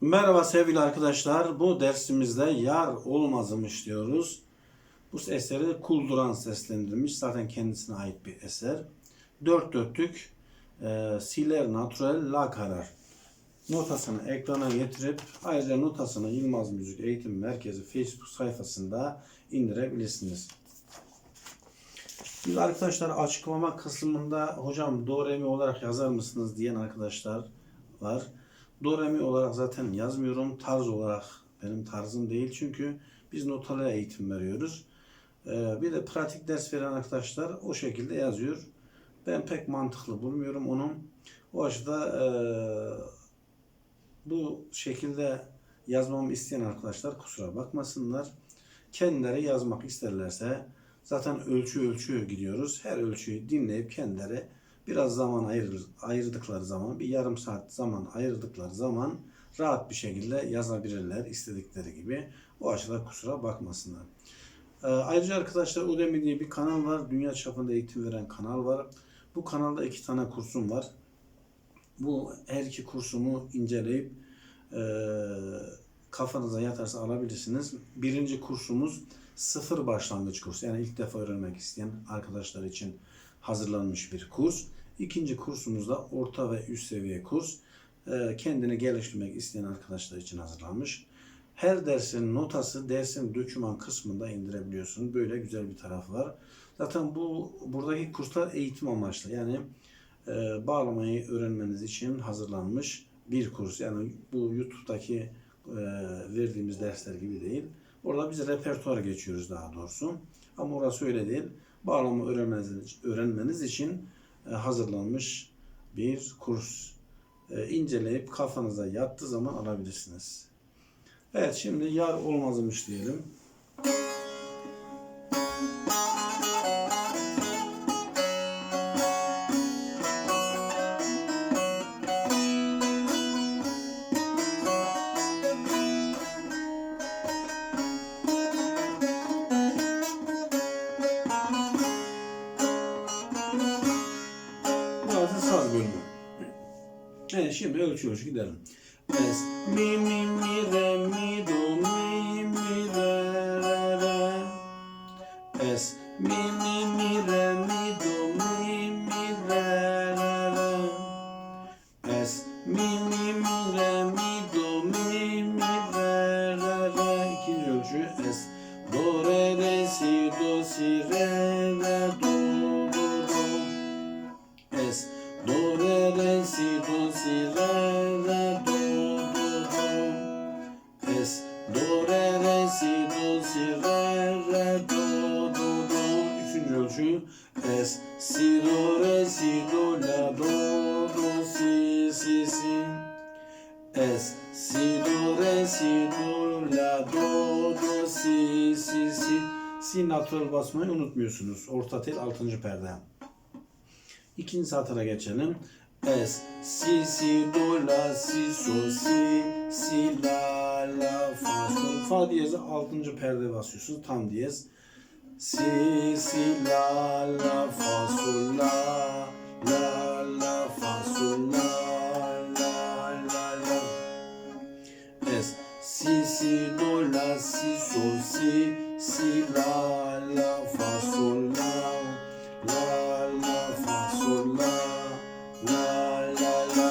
Merhaba sevgili arkadaşlar. Bu dersimizde yar olmazmış diyoruz. Bu eseri Kulduran seslendirmiş. Zaten kendisine ait bir eser. Dört dörtlük e, siler natural la karar. Notasını ekrana getirip ayrıca notasını Yılmaz Müzik Eğitim Merkezi Facebook sayfasında indirebilirsiniz. Biz arkadaşlar açıklama kısmında hocam do re mi olarak yazar mısınız diyen arkadaşlar var. Do olarak zaten yazmıyorum. Tarz olarak benim tarzım değil çünkü biz notalara eğitim veriyoruz. Ee, bir de pratik ders veren arkadaşlar o şekilde yazıyor. Ben pek mantıklı bulmuyorum onu. O açıda e, bu şekilde yazmamı isteyen arkadaşlar kusura bakmasınlar. Kendileri yazmak isterlerse zaten ölçü ölçü gidiyoruz. Her ölçüyü dinleyip kendileri biraz zaman ayırır, ayırdıkları zaman, bir yarım saat zaman ayırdıkları zaman rahat bir şekilde yazabilirler istedikleri gibi. O açıdan kusura bakmasınlar. Ee, ayrıca arkadaşlar Udemy diye bir kanal var. Dünya çapında eğitim veren kanal var. Bu kanalda iki tane kursum var. Bu her iki kursumu inceleyip e, kafanıza yatarsa alabilirsiniz. Birinci kursumuz sıfır başlangıç kursu. Yani ilk defa öğrenmek isteyen arkadaşlar için hazırlanmış bir kurs. İkinci kursumuz da orta ve üst seviye kurs. E, kendini geliştirmek isteyen arkadaşlar için hazırlanmış. Her dersin notası dersin döküman kısmında indirebiliyorsunuz. Böyle güzel bir tarafı var. Zaten bu buradaki kurslar eğitim amaçlı. Yani e, bağlamayı öğrenmeniz için hazırlanmış bir kurs. Yani bu YouTube'daki e, verdiğimiz dersler gibi değil. Orada biz repertuar geçiyoruz daha doğrusu. Ama orası öyle değil. Bağlama öğrenmeniz, öğrenmeniz için hazırlanmış bir kurs. E, inceleyip kafanıza yattığı zaman alabilirsiniz. Evet şimdi yar olmazmış diyelim. Şimdi ölçü ölçü gidelim. Es, mi mi Si natural basmayı unutmuyorsunuz. Orta tel 6. perde. İkinci satıra geçelim. Es, si, si, do, la, si, so, si, si, la, la, fa, sol. Fa diyezi altıncı perde basıyorsunuz. Tam diyez. Si, si, la, la, fa, sol, la, la, la, fa, sol, la, la, la, la. Es, si, si, do, la, si, sol, si, si, la, la, fa, sol, la, la, la, fa, sol, la, la, la, la.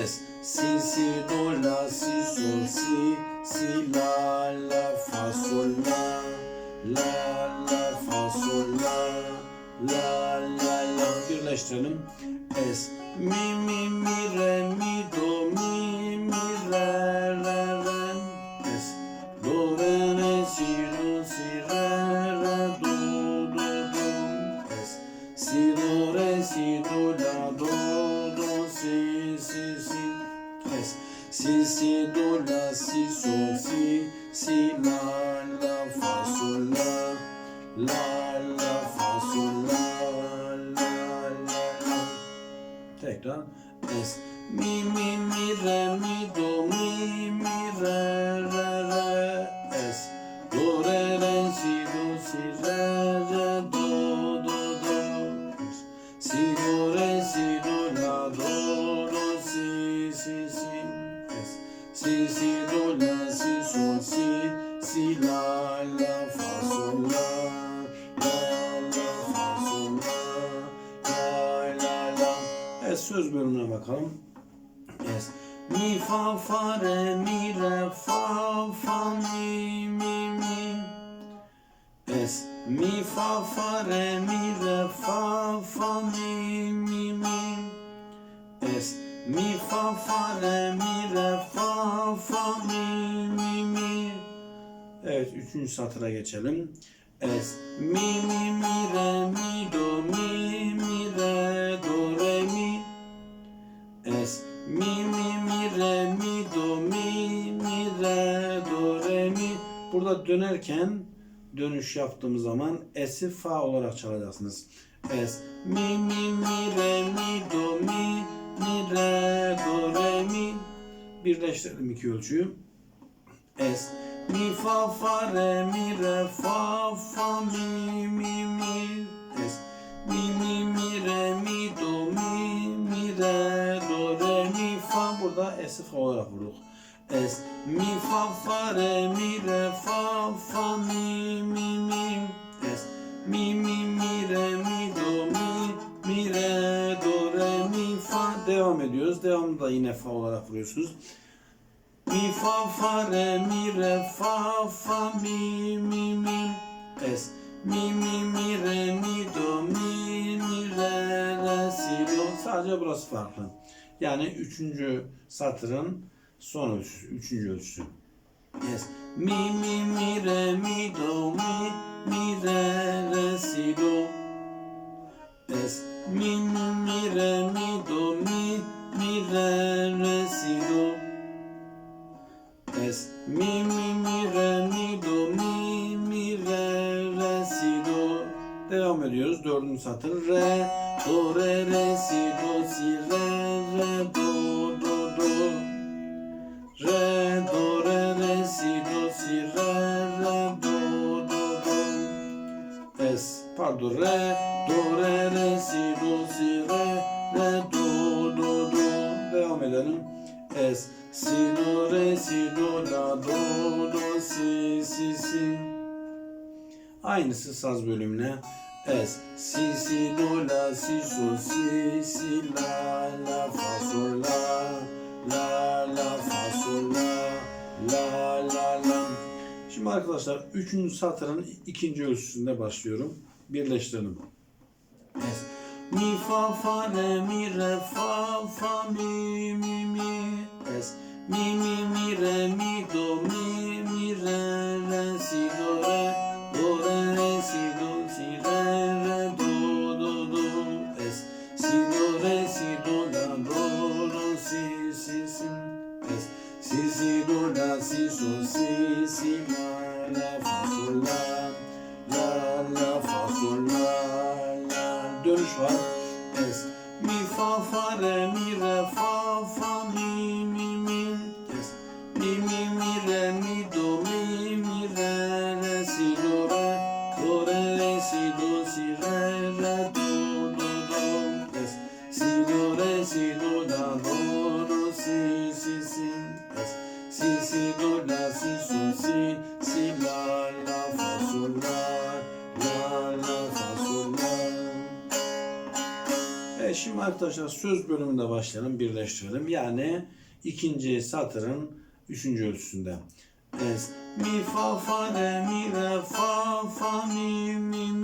Es, si, si, do, la, si, sol, si, si, la, la, fa, sol, la, la, la, fa, sol, la, la, la, la. Birleştirelim. Es, mi, mi, mi, re, mi, do, la, si, sol, si, si, la, la, fa, sol, la, la, la, fa, sol, la, la, la, la. Tekrar. Es, mi, mi, mi, re, mi, do, mi, mi, re. Fa re mi re fa fa mi mi mi. Es mi fa fa re mi re fa fa mi mi mi. Es mi fa fa re mi re fa fa mi mi mi. Evet üçüncü satıra geçelim. Es mi mi mi re mi Dönerken dönüş yaptığımız zaman Es'i fa olarak çalacaksınız. Es mi mi mi re mi do mi mi re do re mi Birleştirelim iki ölçüyü. Es mi fa fa re mi re fa fa mi mi mi es mi mi mi re mi do mi mi re do re mi fa burada es'i fa olarak vurduk. Es mi fa fa re mi re fa fa mi mi mi es mi mi mi re mi do mi mi re do re mi fa devam ediyoruz. Devamında yine fa olarak vuruyorsunuz. Mi fa fa re mi re fa fa mi mi mi es mi mi mi re mi do mi mi re re si do sadece burası farklı. Yani üçüncü satırın son ölçüsü, üçüncü ölçüsü. Yes. Mi mi mi re mi do mi mi re re si do. Es mi mi mi re mi do mi mi re re si do. Es mi mi mi re mi do mi mi re re si do. Devam ediyoruz. Dördüncü satır. Re do re re si do si re re do. Re do re re si do si re re do do do. Es pardon re do re re si do si re re do do do. Devam edelim. Es si do re si do la do do si si si. Aynısı saz bölümüne. Es si si do la si sol si si la arkadaşlar üçüncü satırın ikinci ölçüsünde başlıyorum. Birleştirelim. Es mi fa fa re mi re fa fa mi mi mi es mi mi mi re mi do mi la la fa sol la la la fa sol la. La dönüş var. Es mi fa fa re mi re fa fa mi mi mi. Es mi mi mi re mi do mi mi re re si do re do re re si do si re re do do do. Es si do re si do la do do si şimdi arkadaşlar söz bölümünde başlayalım, birleştirelim. Yani ikinci satırın üçüncü ölçüsünde. Es mi fa fa re mi re fa fa mi mi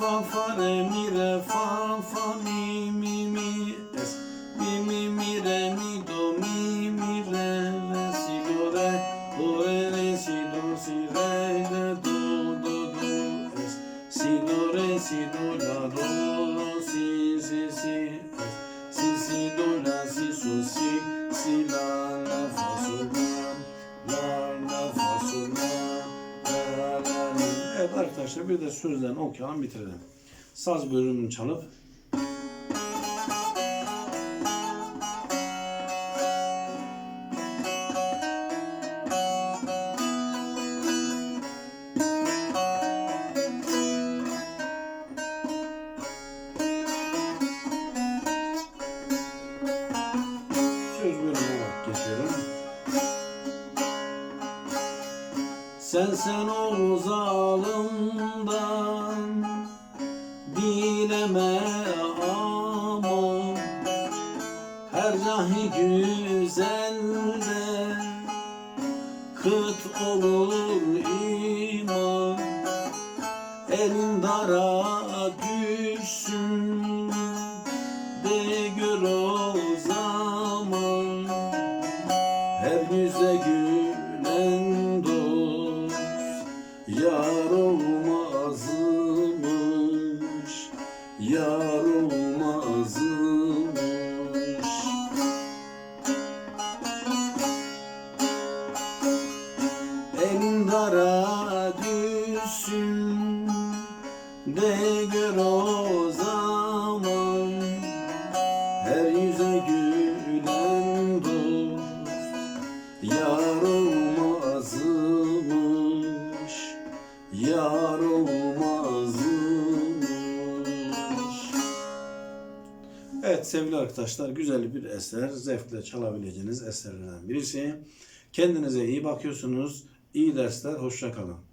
fa fa re mi re fa fa mi mi mi es. Mi mi mi re mi do mi mi re re si do re do re re si do si re re do do do es. Si do re si do la do do si si si es. Si si do la si su si si la la fa sol la la arkadaşlar bir de sözlerini okuyalım bitirelim. Saz bölümünü çalıp Sen sen ol zalimden dileme ama her cahi güzelde kıt olur iman. Elin dara yar sevgili arkadaşlar güzel bir eser. Zevkle çalabileceğiniz eserlerden birisi. Kendinize iyi bakıyorsunuz. İyi dersler hoşça kalın